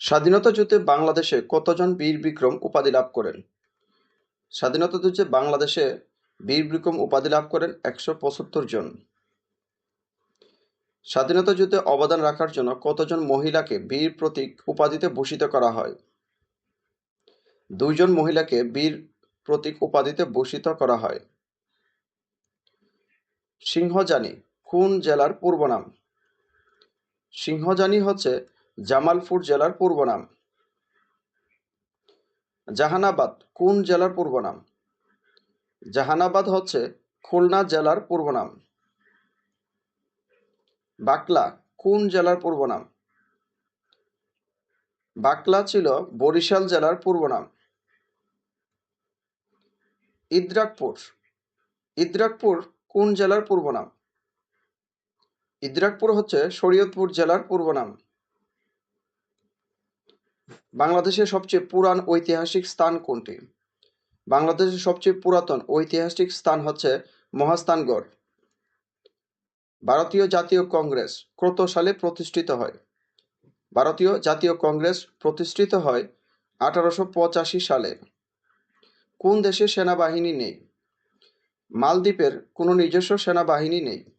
স্বাধীনতা যুদ্ধে বাংলাদেশে কতজন বীর বিক্রম উপাধি লাভ করেন? স্বাধীনতা যুদ্ধে বাংলাদেশে বীর বিক্রম উপাধি লাভ করেন একশো পঁচাত্তর জন। স্বাধীনতা যুদ্ধে অবদান রাখার জন্য কতজন মহিলাকে বীর প্রতীক উপাধিতে ভূষিত করা হয়? দুইজন মহিলাকে বীর প্রতীক উপাধিতে ভূষিত করা হয়। সিংহজানি কোন জেলার পূর্ব নাম সিংহজানি হচ্ছে জামালপুর জেলার পূর্ব নাম। জাহানাবাদ, কোন জেলার পূর্ব নাম? জাহানাবাদ হচ্ছে খুলনা জেলার পূর্ব নাম। বাকলা, কোন জেলার পূর্ব নাম? বাকলা ছিল বরিশাল জেলার পূর্ব নাম। ইদ্রাকপুর ইদ্রাকপুর কোন জেলার পূর্ব নাম? ইদ্রাকপুর হচ্ছে শরীয়তপুর জেলার পূর্ব নাম। বাংলাদেশের সবচেয়ে পুরান ঐতিহাসিক স্থান কোনটি? বাংলাদেশের সবচেয়ে পুরাতন ঐতিহাসিক স্থান হচ্ছে মহাস্থানগড়। ভারতীয় জাতীয় কংগ্রেস কত সালে প্রতিষ্ঠিত হয়? ভারতীয় জাতীয় কংগ্রেস প্রতিষ্ঠিত হয় আঠারোশো পঁচাশি সালে। কোন দেশে সেনাবাহিনী নেই? মালদ্বীপের কোনো নিজস্ব সেনাবাহিনী নেই।